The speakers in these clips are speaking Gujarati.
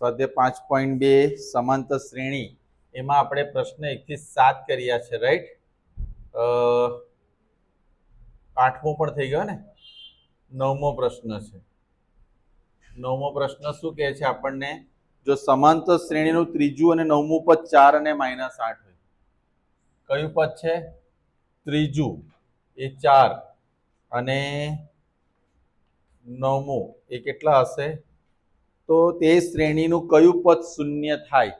સ્વાધ્યાય પાંચ પોઈન્ટ બે સમાંતર શ્રેણી, એમાં આપણે પ્રશ્ન એકથી સાત કર્યા છે રાઈટ આઠમો પણ થઈ ગયો ને? નવમો પ્રશ્ન છે. નવમો પ્રશ્ન શું કહે છે આપણને? જો સમાંતર શ્રેણીનું ત્રીજું અને નવમું પદ ચાર અને માઇનસ આઠ હોય. કયું પદ છે? ત્રીજું. એ ચાર. અને નવમું. એ કેટલા હશે? તો તે શ્રેણીનું કયું પદ શૂન્ય થાય?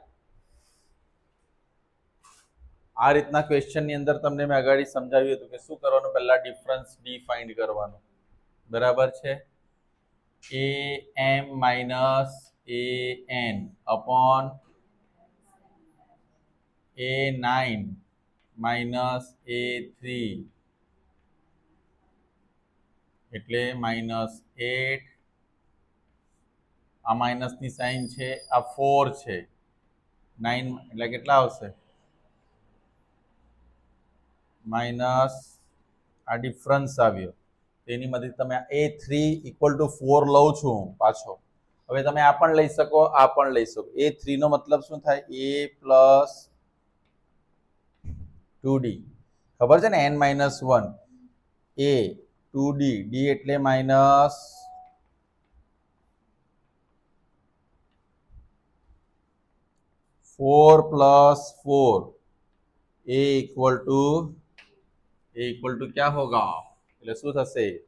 આ રીતના ક્વેશ્ચનની અંદર તમને મેં આગળ સમજાવ્યું હતું કે શું કરવાનું? પહેલા ડિફરન્સ ડી ફાઇન્ડ કરવાનું. બરાબર છે? A M minus A N upon A nine minus A three એટલે માઇનસ એટ આ માઇનસની સાઇન છે, આ ફોર છે. નાઇન એટલે કેટલા આવશે? માઇનસ આ ડિફરન્સ આવ્યો. તેની માંથી તમે A three equal to four લઉં છું હું પાછો. હવે તમે આ પણ લઈ શકો, આ પણ લઈ શકો. એ થ્રીનો મતલબ શું થાય? A plus two D. ખબર છે ને? N minus one. A two D. D એટલે minus four plus four. A equal to A equal to ક્યાં હોગા? એટલે શું થશે?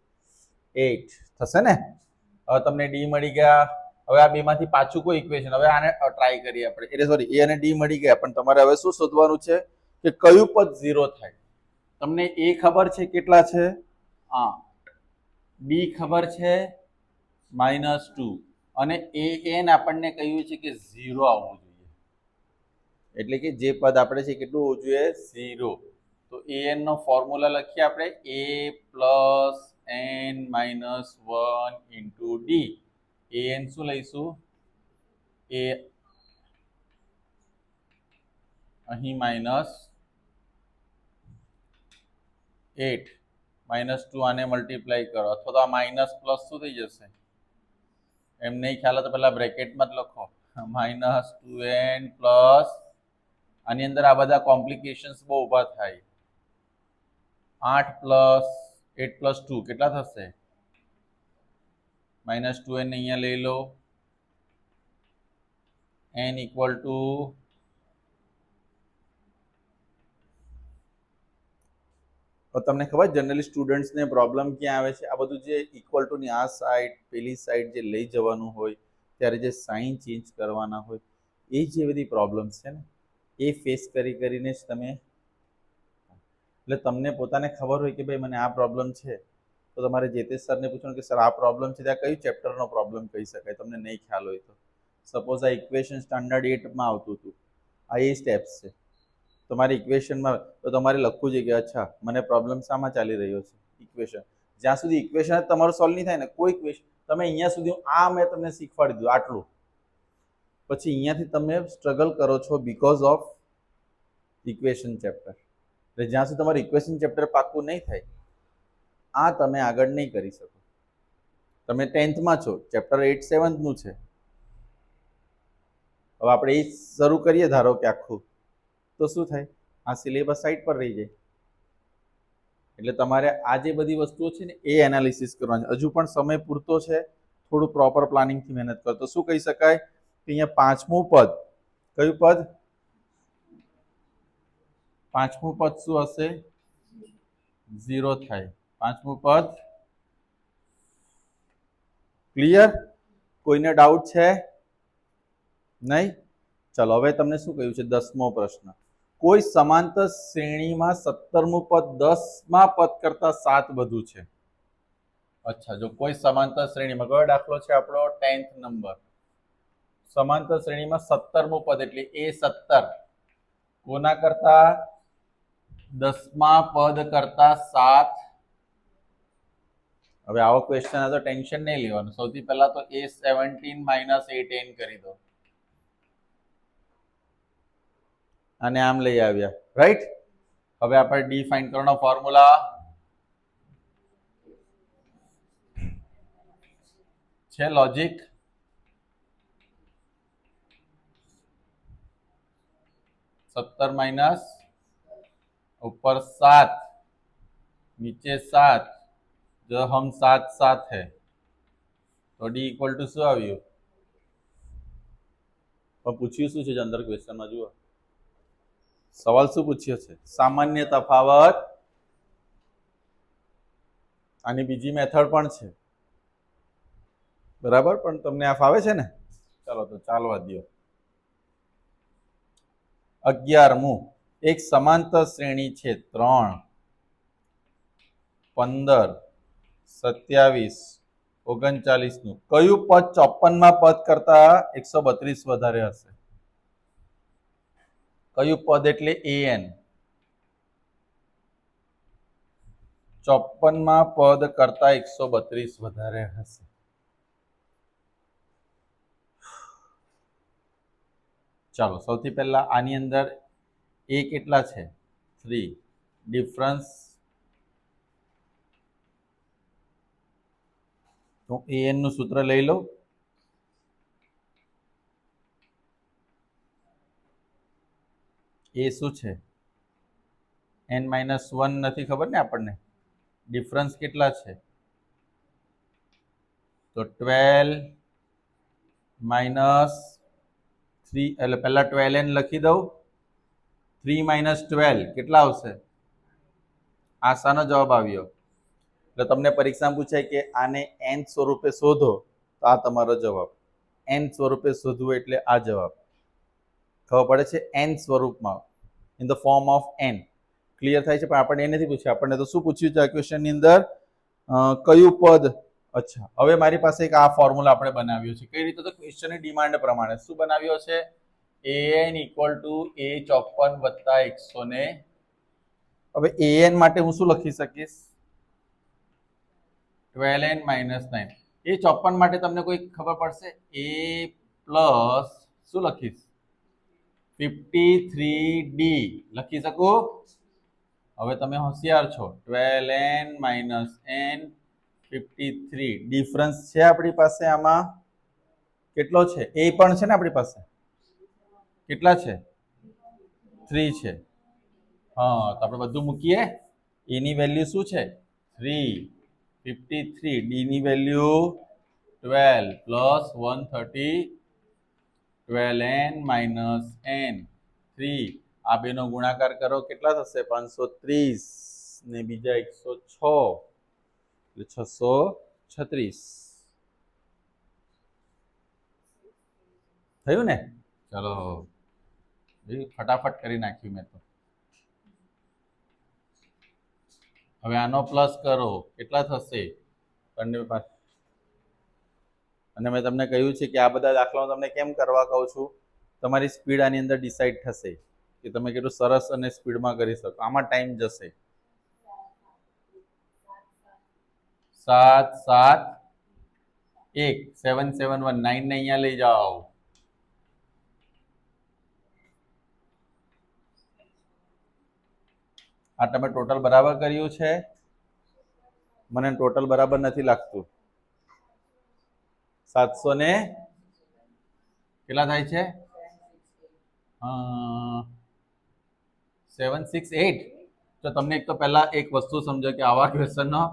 એટ થશે ને? હવે તમને ડી મળી ગયા. હવે આ બેમાંથી પાછું કોઈ ઇક્વેશન હવે આને ટ્રાય કરીએ આપણે. એટલે સોરી એ અને ડી મળી ગયા. પણ તમારે હવે શું શોધવાનું છે? કે કયું પદ ઝીરો થાય. તમને એ ખબર છે કેટલા છે? હા. બી ખબર છે માઇનસ ટુ. અને એ એન આપણને કહ્યું છે કે ઝીરો આવવું એટલે કે જે પદ આપણે છે કેટલું હોવું જોઈએ? ઝીરો. તો એ નો ફોર્મ્યુલા લખીએ આપણે. A plus N minus one into D A N શું લઈશું? એ અહીં માઇનસ એટ માઇનસ ટુ આને મલ્ટીપ્લાય કરો. અથવા તો આ માઇનસ પ્લસ શું થઈ જશે? એમ નહીં ખ્યાલ તો પહેલાં બ્રેકેટમાં જ લખો. માઇનસ ટુ એન પ્લસ આની અંદર આ બધા કોમ્પ્લિકેશન્સ બહુ ઊભા થાય. આઠ પ્લસ એટ પ્લસ ટુ કેટલા થશે? માઇનસ ટુ એન અહીંયા લઈ લો. એન ઇક્વલ ટુ તમને ખબર જનરલી સ્ટુડન્ટ્સને પ્રોબ્લેમ ક્યાં આવે છે? આ બધું જે ઇક્વલ ટુની આ સાઈડ પેલી સાઈડ જે લઈ જવાનું હોય, ત્યારે જે સાઇન ચેન્જ કરવાના હોય, એ જે બધી પ્રોબ્લેમ્સ છે ને એ ફેસ કરી કરીને જ તમે એટલે તમને પોતાને ખબર હોય કે ભાઈ મને આ પ્રોબ્લેમ છે, તો તમારે જે તે સરને પૂછવાનું કે, સર, આ પ્રોબ્લેમ છે, ત્યાં કયું ચેપ્ટરનો પ્રોબ્લેમ કહી શકાય? તમને નહીં ખ્યાલ હોય તો. સપોઝ આ ઇક્વેશન સ્ટાન્ડર્ડ એટમાં આવતું હતું. આ એ સ્ટેપ્સ છે. તમારી ઇક્વેશનમાં તો તમારે લખવું છે કે, અચ્છા, મને પ્રોબ્લેમ શામાં ચાલી રહ્યો છે. ઇક્વેશન જ્યાં સુધી ઇક્વેશન તમારું સોલ્વ નહીં થાય ને, કોઈ ઇક્વેશન તમે અહીંયા સુધી આ મેં તમને શીખવાડી દીધું, આટલું. પછી અહીંયાથી તમે સ્ટ્રગલ કરો છો બીકોઝ ઓફ ઇક્વેશન ચેપ્ટર એટલે જ્યાં સુધી તમારું ઇક્વેશન ચેપ્ટર પાક્કું નહીં થાય, આ તમે આગળ નહીં કરી શકો. તમે ટેન્થમાં છો ચેપ્ટર એટ સેવન્થનું છે. હવે આપણે એ શરૂ કરીએ, ધારો કે આખું. તો શું થાય? આ સિલેબસ સાઈડ પર રહી જાય. એટલે તમારે આ જે બધી વસ્તુઓ છે ને, એ એનાલિસિસ કરવાની. હજુ પણ સમય પૂરતો છે, થોડું પ્રોપર પ્લાનિંગથી મહેનત કરો. તો શું કહી શકાય? અહીંયા પાંચમું પદ. કયું પદ? પાંચમું પદ શું હશે? ઝીરો થાય. પાંચમું પદ? ક્લિયર? કોઈને ડાઉટ છે? નહીં? ચલો, હવે તમને શું કહ્યું છે? દસમો પ્રશ્ન. કોઈ સમાંતર શ્રેણીમાં સત્તરમું પદ, દસમા પદ કરતા સાત વધુ છે. અચ્છા, જો કોઈ સમાંતર શ્રેણીમાં, કયો દાખલો છે આપણો? Tenth number. સમાંતર શ્રેણીમાં સત્તરમું પદ એટલે એ સત્તર. કોના કરતા? દસમા પદ કરતા સાત. હવે આવો ક્વેશ્ચન તો ટેન્શન નહીં લેવાનું. સૌથી પહેલા તો a seventeen minus a ten કરી દો. અને આમ લઈ આવ્યા. રાઈટ હવે આપણે ડી ફાઇન કરવાનો ફોર્મ્યુલા છે લોજિક सत्तर माइनस ऊपर सात नीचे सात जो हम सात सात है તો ડી ઇક્વલ ટુ શું આવ્યું પણ પૂછ્યું શું છે જે અંદર ક્વેશ્ચનમાં જુઓ સવાલ શું પૂછ્યો છે સામાન્ય તફાવત આની બીજી મેથડ પણ છે બરાબર પણ તમને આ ફાવે છે ને ચાલો તો ચાલવા દો અગિયારમું એક સમાંતર શ્રેણી છે, ત્રણ. પંદર. સત્યાવીસ. ઓગણચાલીસનું કયું પદ ચોપનમાં પદ કરતા એકસો બત્રીસ વધારે હશે? કયું પદ એટલે એ એન ચોપનમાં પદ કરતા એકસો બત્રીસ વધારે હશે. ચાલો, સૌથી પહેલાં આની અંદર એ કેટલા છે? થ્રી ડિફરન્સ તો એ એનનું સૂત્ર લઈ લો. એ શું છે? એન માઇનસ વન નથી ખબર ને આપણને? ડિફરન્સ કેટલા છે? તો ટ્વેલ્વ માઇનસ થ્રી એટલે પહેલાં ટ્વેલ્વ એન લખી દઉં. થ્રી માઇનસ ટ્વેલ્વ કેટલા આવશે? આ શાનો જવાબ આવ્યો. એટલે તમને પરીક્ષામાં પૂછાય કે આને એન સ્વરૂપે શોધો, તો આ તમારો જવાબ. એન સ્વરૂપે શોધવું એટલે આ જવાબ. ખબર પડે છે એન સ્વરૂપમાં in the form of n clear થાય છે? પણ આપણને એ નથી પૂછ્યું. આપણને તો શું પૂછ્યું છે આ ક્વેશ્ચનની અંદર? કયું પદ અચ્છા. હવે મારી પાસે એક આ ફોર્મ્યુલા આપણે બનાવ્યો છે. કઈ રીતે તો ક્વેશ્ચનની ડિમાન્ડ પ્રમાણે. શું બનાવ્યો છે? A n equal to a ચોપન વત્તા એકસો ને હવે એ એન માટે હું શું લખી શકીશ? Twelve n minus nine a ચોપન માટે તમને કોઈ ખબર પડશે? એ પ્લસ શું લખીશ? ફિફ્ટી થ્રી ડી લખી શકું? હવે તમે હોશિયાર છો. Twelve n minus n fifty three difference છે આપણી પાસે આમાં? કેટલો છે? એ પણ છે ને આપણી પાસે? કેટલા છે? થ્રી છે. હા, તો આપણે બધું મૂકીએ. એની વેલ્યુ શું છે? Three fifty three ડીની value twelve plus one thirty twelve n minus n three આ બેનો ગુણાકાર કરો. કેટલા થશે? પાંચસો ત્રીસ ને બીજા એકસો છ. એટલે છસો છત્રીસ. થયું ને? ચલો. ફટાફટ કરી નાખ્યું મેં તો. હવે આનો પ્લસ કરો. કેટલા થશે? બંને પાસે. અને મેં તમને કહ્યું છે કે આ બધા દાખલાઓ તમને કેમ કરવા કહું છું? તમારી સ્પીડ આની અંદર ડિસાઇડ થશે કે તમે કેટલું સરસ અને સ્પીડમાં કરી શકો. આમાં ટાઈમ જશે. સાત સાત. એક સેવન સેવન વન નાઇન ને અહીંયા લઈ જાઓ. આ તમે ટોટલ બરાબર કર્યું છે? મને ટોટલ બરાબર નથી લાગતું. સાતસો ને કેટલા થાય છે? સેવન સિક્સ એટ તો તમને એક તો પહેલા એક વસ્તુ સમજો કે આવા ક્વેશ્ચનનો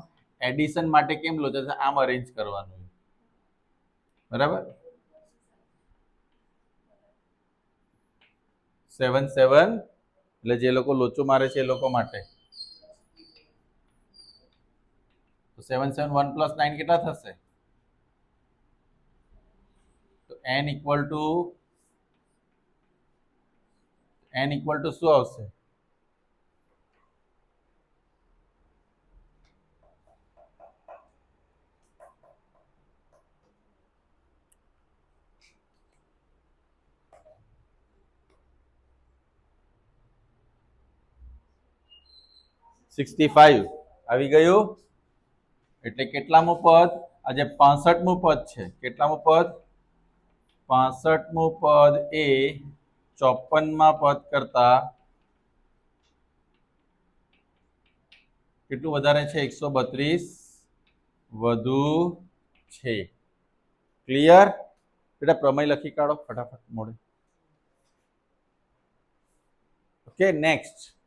એડિશન માટે કેમ લો છે? આમ અરેન્જ કરવાનું બરાબર? સેવન સેવન એટલે જે લોકો લોચો મારે છે એ લોકો માટે. Seven seven one plus nine કેટલા થશે? તો n equal to n equal to શું આવશે? સિક્સટી ફાઈવ આવી ગયું? એટલે કેટલામું પદ? આજે પાસઠમું પદ છે. કેટલામું પદ? પાસઠમું પદ એ ચોપનમાં પદ કરતા કેટલું વધારે છે? એકસો બત્રીસ. વધુ છે. ક્લિયર બેટા, પ્રમેય લખી કાઢો. ફટાફટ મોડે. ઓકે નેક્સ્ટ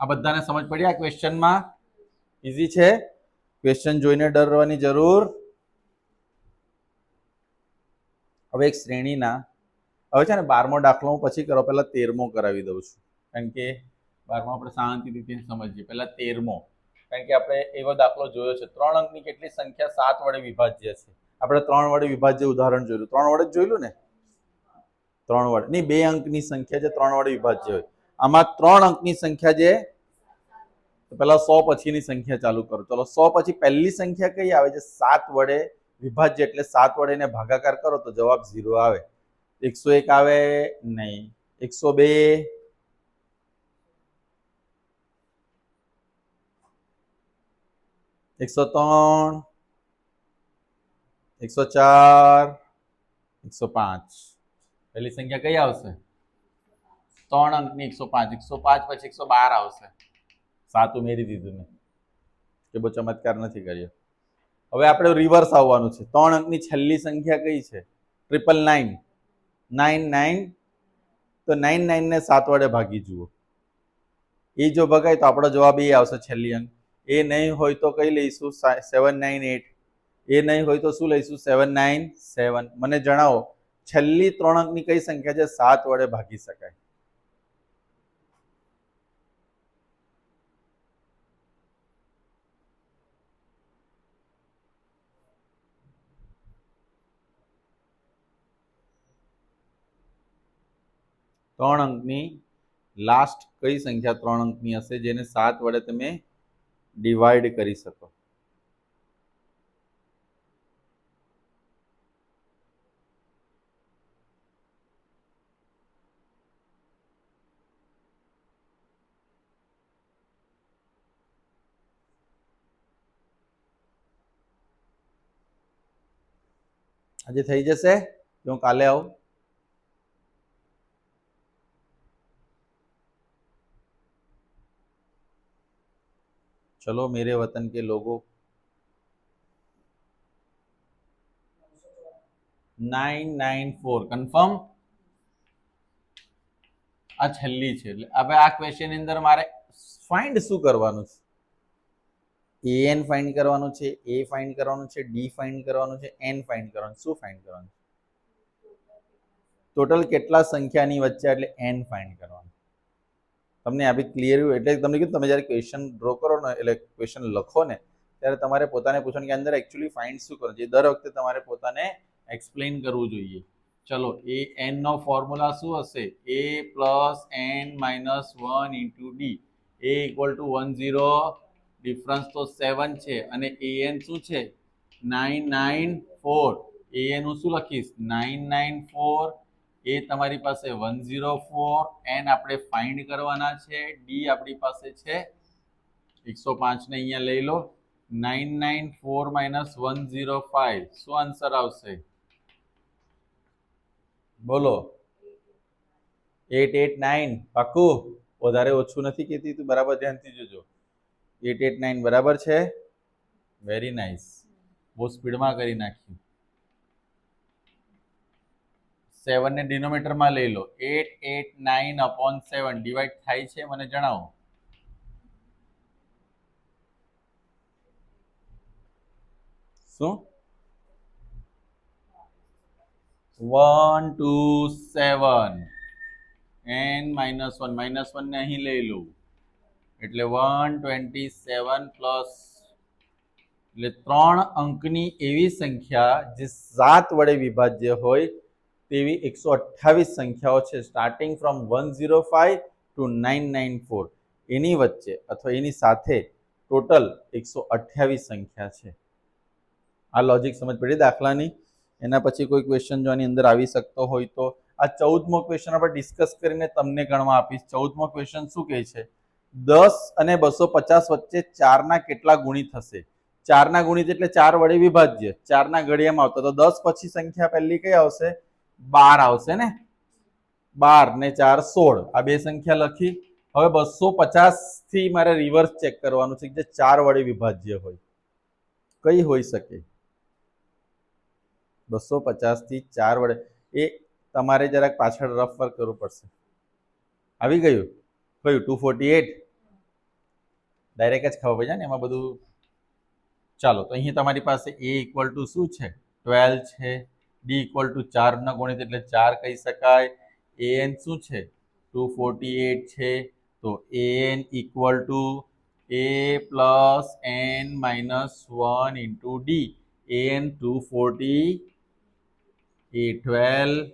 આ બધાને સમજ પડી આ ક્વેશ્ચનમાં ઇઝી છે. ક્વેશ્ચન જોઈને ડરવાની જરૂર. હવે એક શ્રેણીના. હવે છે ને બારમો દાખલો હું પછી કરો, પહેલાં તેરમો કરાવી દઉં છું. કારણ કે બારમો આપણે શાંતિથી સમજીએ. પહેલાં તેરમો. કારણ કે આપણે એવો દાખલો જોયો છે. ત્રણ અંકની કેટલી સંખ્યા? સાત વડે વિભાજ્ય છે. આપણે ત્રણ વડે વિભાજ્ય ઉદાહરણ જોયું. ત્રણ વડે જ જોયેલું ને? ત્રણ વડે. નહીં, બે અંકની સંખ્યા જે ત્રણ વડે વિભાજ્ય હોય. આમાં ત્રણ અંકની સંખ્યા જે પેલા સો પછીની સંખ્યા ચાલુ કરો. ચલો, સો પછી પહેલી સંખ્યા કઈ આવે છે? સાત વડે વિભાજ્ય એટલે સાત વડે એને ભાગાકાર કરો તો જવાબ ઝીરો આવે. એકસો એક આવે નહીં. એકસો બે. એકસો ત્રણ. એકસો ચાર. એકસો પાંચ. પહેલી સંખ્યા કઈ આવશે? ત્રણ અંકની એકસો પાંચ. એકસો પાંચ પછી એકસો બાર આવશે. સાત ઉમેરી દીધું મેં. કે બહુ ચમત્કાર નથી કર્યો. હવે આપણે રિવર્સ આવવાનું છે. ત્રણ અંકની છેલ્લી સંખ્યા કઈ છે? ટ્રિપલ નાઇન નાઇન નાઇન તો નાઇન નાઇનને સાત વડે ભાગી જુઓ. એ જો ભગાય તો આપણો જવાબ એ આવશે છેલ્લી અંક. એ નહીં હોય તો કઈ લઈશું? સેવન નાઇન એટ એ નહીં હોય તો શું લઈશું? સેવન નાઇન સેવન મને જણાવો, છેલ્લી ત્રણ અંકની કઈ સંખ્યા છે? સાત વડે ભાગી શકાય. ત્રણ અંકની લાસ્ટ કઈ સંખ્યા ત્રણ અંકની હશે? જેને સાત વડે તમે ડિવાઈડ કરી શકો. આજે થઈ જશે? જો કાલે આવું. चलो मेरे वतन के लोगों નાઇન નાઇન ફોર કન્ફર્મ આ છેલ્લી છે એટલે હવે આ ક્વેશ્ચન ની અંદર મારે ફાઇન્ડ શું કરવાનું છે એન ફાઇન્ડ કરવાનું છે એ ફાઇન્ડ કરવાનું છે ડી ફાઇન્ડ કરવાનું છે એન ફાઇન્ડ કરવાનું શું ફાઇન્ડ કરવાનું ટોટલ કેટલા સંખ્યાની વચ્ચે એટલે એન ફાઇન્ડ કરવાનું તમને આ બી ક્લિયર એટલે તમને કીધું, તમે જ્યારે ક્વેશ્ચન ડ્રો કરો ને, એટલે ક્વેશ્ચન લખો ને, ત્યારે તમારે પોતાને પૂછવાનું કે અંદર એકચ્યુઅલી ફાઇન્ડ શું કરો છે દર વખતે તમારે પોતાને એક્સપ્લેન કરવું જોઈએ. ચલો, એ એન નો ફોર્મ્યુલા શું હશે? A plus n minus one into d a equal to one zero difference તો સેવન છે. અને એ એન શું છે? Nine nine four a n હું શું લખીશ? નાઇન નાઇન ફોર એ તમારી પાસે વન ઝીરો ફોર એન આપણે ફાઇન્ડ કરવાના છે. ડી આપણી પાસે છે. એકસો પાંચને અહીંયા લઈ લો. Nine nine four minus one zero five શું આન્સર આવશે? બોલો. એટ એટ નાઇન પાકું વધારે ઓછું નથી કહેતી તું, બરાબર ધ્યાનથી જોજો. એટ એટ નાઇન બરાબર છે? વેરી નાઇસ બહુ સ્પીડમાં કરી નાખ્યું. સેવન ને ડિનોમીટરમાં લઈ લો. Eight eight nine upon seven divide થાય છે મને જણાવો. શું? One two seven n minus one minus one ને અહીં લઈ લઉં એટલે વન ટ્વેન્ટી સેવન પ્લસ એટલે ત્રણ અંકની એવી સંખ્યા જે સાત વડે વિભાજ્ય હોય તેવી એકસો અઠ્ઠાવીસ સંખ્યાઓ છે starting from one zero five two nine nine four એની વચ્ચે અથવા એની સાથે ટોટલ એકસો અઠ્યાવીસ સંખ્યા છે. આ લોજિક સમજ પડી દાખલાની? એના પછી કોઈ ક્વેશ્ચન જો આની અંદર આવી શકતો હોય તો આ ચૌદમો ક્વેશ્ચન આપણે ડિસ્કસ કરીને તમને ગણવા આપીશ. ચૌદમો ક્વેશ્ચન શું કહે છે? દસ અને બસો પચાસ વચ્ચે ચારના કેટલા ગુણિત થશે? ચારના ગુણિત એટલે ચાર વડે વિભાજ્ય. ચારના ઘડિયામાં આવતો તો દસ પછી સંખ્યા પહેલી કઈ આવશે? બાર આવશે ને? બાર ને ચાર સોળ. આ બે સંખ્યા લખી. હવે બસો પચાસથી મારે રિવર્સ ચેક કરવાનું છે જે ચાર વડે વિભાજ્ય હોય. કઈ હોઈ શકે? બસો પચાસથી ચાર વડે. એ તમારે જરાક પાછળ રફ વર્ક કરવું પડશે. આવી ગયું? કયું? ટુ ફોર્ટી એટ ડાયરેક્ટ જ ખબર પડે ને? એમાં બધું ચાલો, તો અહીં તમારી પાસે એ ઇક્વલ ટુ શું છે? ટ્વેલ્વ છે. ડી ઇક્વલ ટુ ચારના ગુણિત એટલે ચાર કહી શકાય. એન શું છે? ટુ ફોર્ટી એટ છે. તો n equal to a plus n minus one into d n two forty a twelve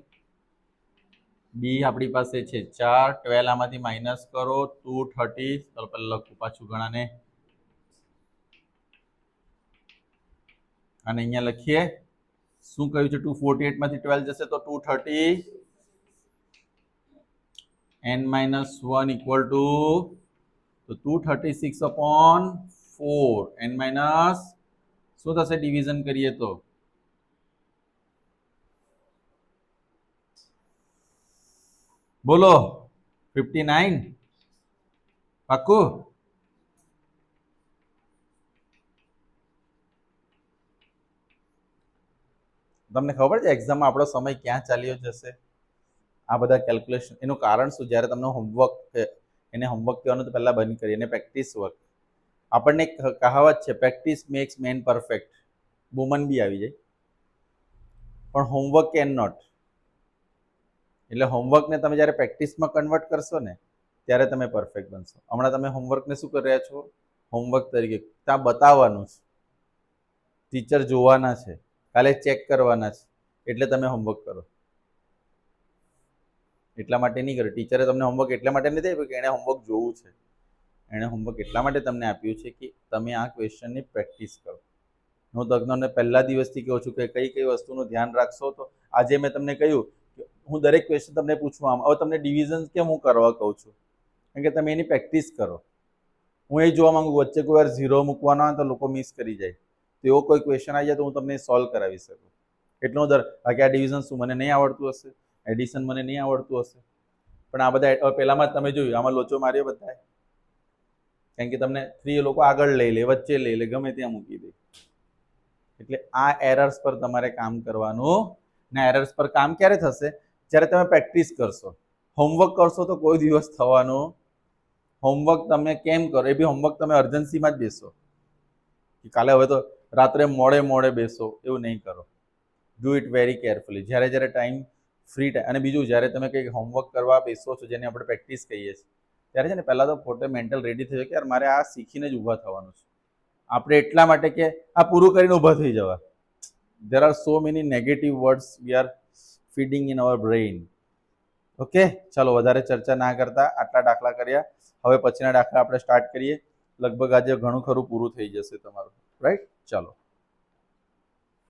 b આપણી પાસે છે ચાર. ટ્વેલ્વ આમાંથી માઇનસ કરો. ટુ થર્ટી ચાલો પહેલાં લખું પાછું ગણાને. અને અહીંયા લખીએ. શું કહ્યું છે ટુ ફોર્ટી એટમાંથી ટ્વેલ્વ જશે તો two thirty n minus one equal to તો two thirty six upon four n minus શું થશે ડિવિઝન કરીએ તો બોલો ફિફ્ટી નાઇન પાક્કું તમને ખબર છે એક્ઝામમાં આપણો સમય ક્યાં ચાલ્યો જશે? આ બધા કેલ્ક્યુલેશન એનું કારણ શું? જ્યારે તમને હોમવર્ક એને હોમવર્ક કહેવાનું તો પહેલાં બંધ કરીએ, એને પ્રેક્ટિસ વર્ક આપણને એક કહાવત છે practice makes man perfect woman બી આવી જાય. પણ હોમવર્ક કેન નોટ એટલે હોમવર્કને તમે જ્યારે પ્રેક્ટિસમાં કન્વર્ટ કરશો ને, ત્યારે તમે પરફેક્ટ બનશો. હમણાં તમે હોમવર્કને શું કરી રહ્યા છો? હોમવર્ક તરીકે. ત્યાં બતાવવાનું છે. ટીચર જોવાના છે. કાલે ચેક કરવાના છે. એટલે તમે હોમવર્ક કરો. એટલા માટે નહીં કર્યું ટીચરે તમને હોમવર્ક એટલા માટે નથી આપ્યું કે એણે હોમવર્ક જોવું છે. એણે હોમવર્ક એટલા માટે તમને આપ્યું છે કે તમે આ ક્વેશ્ચનની પ્રેક્ટિસ કરો. હું તજ્ઞોને પહેલા દિવસથી કહું છું કે કઈ કઈ વસ્તુનું ધ્યાન રાખશો તો આજે મેં તમને કહ્યું કે હું દરેક ક્વેશ્ચન તમને પૂછવા આમ. હવે તમને ડિવિઝન કેમ હું કરવા કહું છું? કારણ કે તમે એની પ્રેક્ટિસ કરો. હું એ જોવા માંગુ વચ્ચે કોઈ વાર ઝીરો મૂકવાનો હોય તો લોકો મિસ કરી જાય. તો એવો કોઈ ક્વેશ્ચન આવી જાય તો હું તમને સોલ્વ કરાવી શકું. એટલો દર. કે આ ડિવિઝન શું મને નહીં આવડતું હશે? એડિશન મને નહીં આવડતું હશે? પણ આ બધા પહેલામાં તમે જોયું, આમાં લોચો માર્યો બધાએ. કારણ કે તમને થ્રી લોકો આગળ લઈ લે, વચ્ચે લઈ લે, ગમે ત્યાં મૂકી દે. એટલે આ એરર્સ પર તમારે કામ કરવાનું. ને એરર્સ પર કામ ક્યારે થશે? જ્યારે તમે પ્રેક્ટિસ કરશો. હોમવર્ક કરશો તો કોઈ દિવસ થવાનું. હોમવર્ક તમે કેમ કરો? એ બી હોમવર્ક તમે અર્જન્સીમાં જ બેસો. કાલે હવે તો રાત્રે મોડે મોડે બેસો, એવું નહીં કરો. ડુ ઇટ વેરી કેરફુલી જ્યારે જ્યારે ટાઈમ ફ્રી ટાઈમ અને બીજું, જ્યારે તમે કંઈક હોમવર્ક કરવા બેસો છો, જેને આપણે પ્રેક્ટિસ કહીએ છીએ, ત્યારે છે ને પહેલાં તો પોતે મેન્ટલ રેડી થઈ કે યાર, મારે આ શીખીને જ ઊભા થવાનું છે. આપણે એટલા માટે કે આ પૂરું કરીને ઊભા થઈ જવા. There are so many negative words we are feeding in our brain okay ચાલો, વધારે ચર્ચા ના કરતા, આટલા દાખલા કર્યા. હવે પછીના દાખલા આપણે સ્ટાર્ટ કરીએ. લગભગ આજે ઘણું ખરું પૂરું થઈ જશે તમારું. રાઈટ ચાલો.